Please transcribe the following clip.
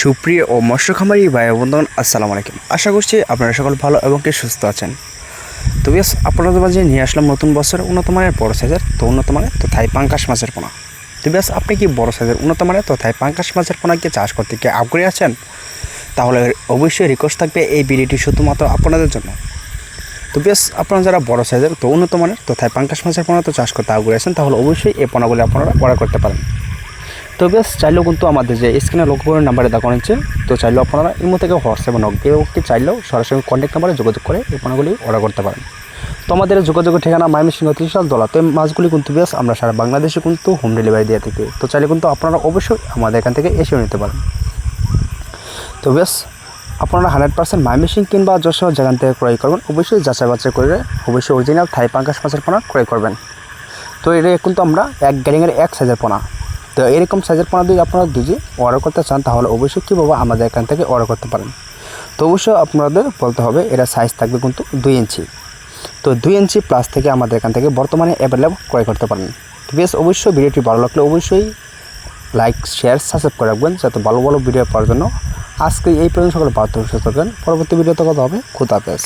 সুপ্রিয় ও মৎস্য খামারি ভাই ও বন্ধুগণ আসসালামু আলাইকুম। আশা করছি আপনারা সকল ভালো এবং কি সুস্থ আছেন। তো বেশ আপনাদের মাঝে নিয়ে আসলাম নতুন বছর উন্নত মানের বড় সাইজের তো উন্নত মানের তো থাই পাঙ্কাশ মাছের পোনা। তো বেশ আপনি কি বড় সাইজের উন্নত মানের তো থাই পাঙ্কাশ মাছের পোনাকে চাষ করতে কি আগ্রহী আছেন? তাহলে অবশ্যই রিকোয়েস্ট থাকবে এই ভিডিওটি শুধুমাত্র আপনাদের জন্য। তো বেশ আপনারা যারা বড় সাইজের তো উন্নত মানের তো থাই পাঙ্কাশ মাছের পোনা তো চাষ করতে আগ্রহী আছেন, তাহলে অবশ্যই এই পোনাগুলি আপনারা অর্ডার করতে পারেন। তো বেশ, চাইলেও কিন্তু আমাদের যে স্ক্রিনে লক্ষ্য করে নাম্বারে দেখানো হচ্ছে, তো চাইলেও আপনারা ইমো থেকে হোয়াটসঅ্যাপে নক দিয়ে ওকে চাইলেও সরাসরি কন্ট্যাক্ট নাম্বারে যোগাযোগ করে এই পণ্যগুলি অর্ডার করতে পারেন। তো আমাদের যোগাযোগের ঠিকানা মাইমিসিং ত্রিশাল দলা, তো এই মাছগুলি কিন্তু বেশ, আমরা সারা বাংলাদেশে কিন্তু হোম ডেলিভারি দিয়ে থাকি। তো চাইলে কিন্তু আপনারা অবশ্যই আমাদের এখান থেকে এসেও নিতে পারেন। তো বেশ, আপনারা হান্ড্রেড পার্সেন্ট মাইমিসিং কিংবা যশোর যেখান থেকে ক্রয় করবেন, অবশ্যই যাচাই বাছাই করে, অবশ্যই অরিজিনাল থাই পাঙ্কাশ মাছের পোনা ক্রয় করবেন। তো এটা কিন্তু আমরা এক গ্যারিংয়ের এক সাইজের পোনা। তো এরকম সাইজের পোনা যদি আপনারা দুজি অর্ডার করতে চান, তাহলে অবশ্যই কীভাবে আমাদের এখান থেকে অর্ডার করতে পারেন। তো অবশ্যই আপনাদের বলতে হবে, এরা সাইজ থাকবে কিন্তু দুই ইঞ্চি। তো দুই ইঞ্চি প্লাস থেকে আমাদের এখান থেকে বর্তমানে অ্যাভেলেবল ক্রয় করতে পারেন। বেশ, অবশ্যই ভিডিওটি ভালো লাগলে অবশ্যই লাইক শেয়ার সাবস্ক্রাইব করে রাখবেন, যাতে ভালো ভালো ভিডিও পাওয়ার জন্য আজকে এই পর্যন্ত সকলে বাধ্য সুস্থ থাকবেন। পরবর্তী ভিডিওতে কথা হবে। খুদ হাফেজ।